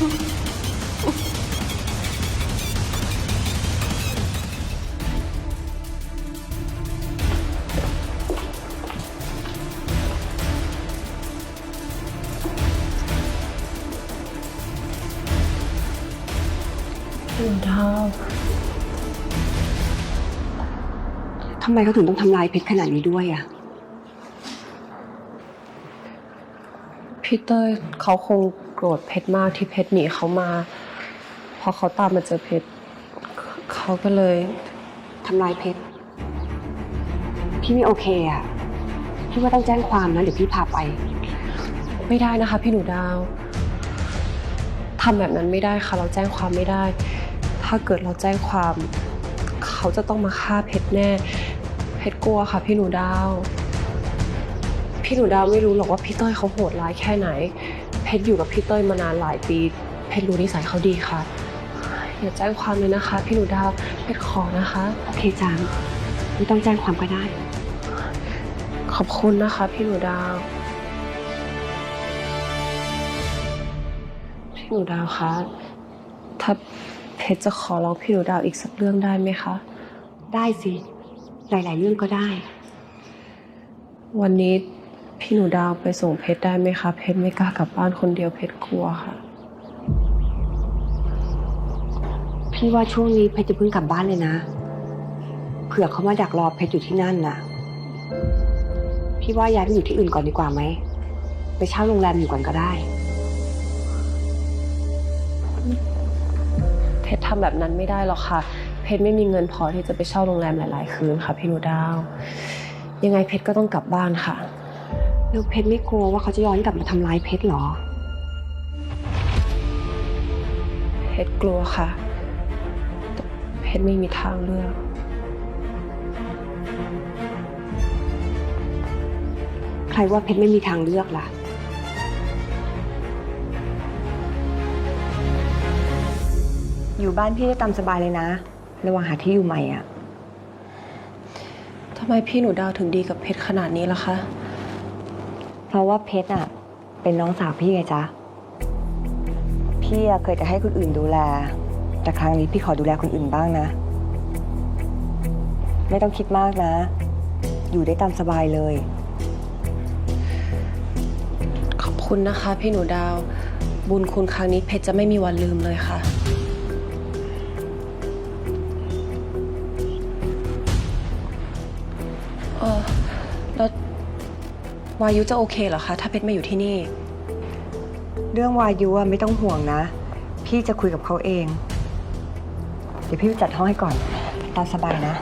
ลุงเท่าทำไมเขาถึงต้องทำลายเพชรขนาดนี้ด้วยอะ พี่เต้ยเขาคง โกรธเพชรมากที่เพชรหนีเขามาพอเขาตามมาเจอเพชรเขาก็เลยทำลายเพชรพี่ไม่โอเคอะพี่ว่าต้องแจ้งความนะเดี๋ยวพี่พาไป ไม่ได้นะคะ พี่หนูดาวทำแบบนั้นไม่ได้ค่ะ เราแจ้งความไม่ได้ ถ้าเกิดเราแจ้งความ เขาจะต้องมาฆ่าเพชรแน่ เพชรกลัวค่ะ พี่หนูดาว พี่หนูดาวไม่รู้หรอกว่าพี่เต้ยเขาโหดร้ายแค่ไหน เพชรอยู่กับพี่เต้ยมานานหลายปี เพชรรู้นิสัยเขาดีค่ะ อย่าแจ้งความเลยนะคะ พี่หนูดาวเพชรขอนะคะ โอเคจางไม่ต้องแจ้งความก็ได้ ขอบคุณนะคะ พี่หนูดาว พี่หนูดาวคะ ถ้าเพชรจะขอร้องพี่หนูดาวอีกสักเรื่องได้ไหมคะ ได้สิ หลาย ๆ เรื่องก็ได้ วันนี้ พี่หนูดาวไปส่งเพชรได้ไหมคะ เพชรไม่กล้ากลับบ้านคนเดียวเพชรกลัวค่ะ พี่ว่าช่วงนี้เพชรจะเพิ่งกลับบ้านเลยนะ เผื่อเขามาดักรอเพชรอยู่ที่นั่นน่ะ พี่ว่าย้ายไปอยู่ที่อื่นก่อนดีกว่าไหม ไปเช่าโรงแรมอยู่ก่อนก็ได้ เพชรทำแบบนั้นไม่ได้หรอกค่ะ เพชรไม่มีเงินพอที่จะไปเช่าโรงแรมหลาย ๆ คืนค่ะ พี่หนูดาว ยังไงเพชรก็ต้องกลับบ้านค่ะ แล้วเพชรไม่กลัวว่าเขาจะย้อนกลับมาทำร้ายเพชรเหรอ เพชรกลัวค่ะ แต่เพชรไม่มีทางเลือกใครว่าเพชรไม่มีทางเลือกล่ะ อยู่บ้านพี่ได้ตามสบายเลยนะ ระหว่างหาที่อยู่ใหม่อะทำไมพี่หนูดาวถึงดีกับเพชรขนาดนี้ล่ะคะ เพราะว่าเพชรอะเป็นน้องสาวพี่ไงจ๊ะ พี่อะเคยจะให้คนอื่นดูแล แต่ครั้งนี้พี่ขอดูแลคนอื่นบ้างนะ ไม่ต้องคิดมากนะ อยู่ได้ตามสบายเลย ขอบคุณนะคะ พี่หนูดาว บุญคุณครั้งนี้เพชรจะไม่มีวันลืมเลยค่ะ วายุจะโอเคเหรอคะ ถ้าเพชรมาอยู่ที่นี่ เรื่องวายุอะไม่ต้องห่วงนะ พี่จะคุยกับเขาเอง เดี๋ยวพี่จัดห้องให้ก่อนตามสบายนะ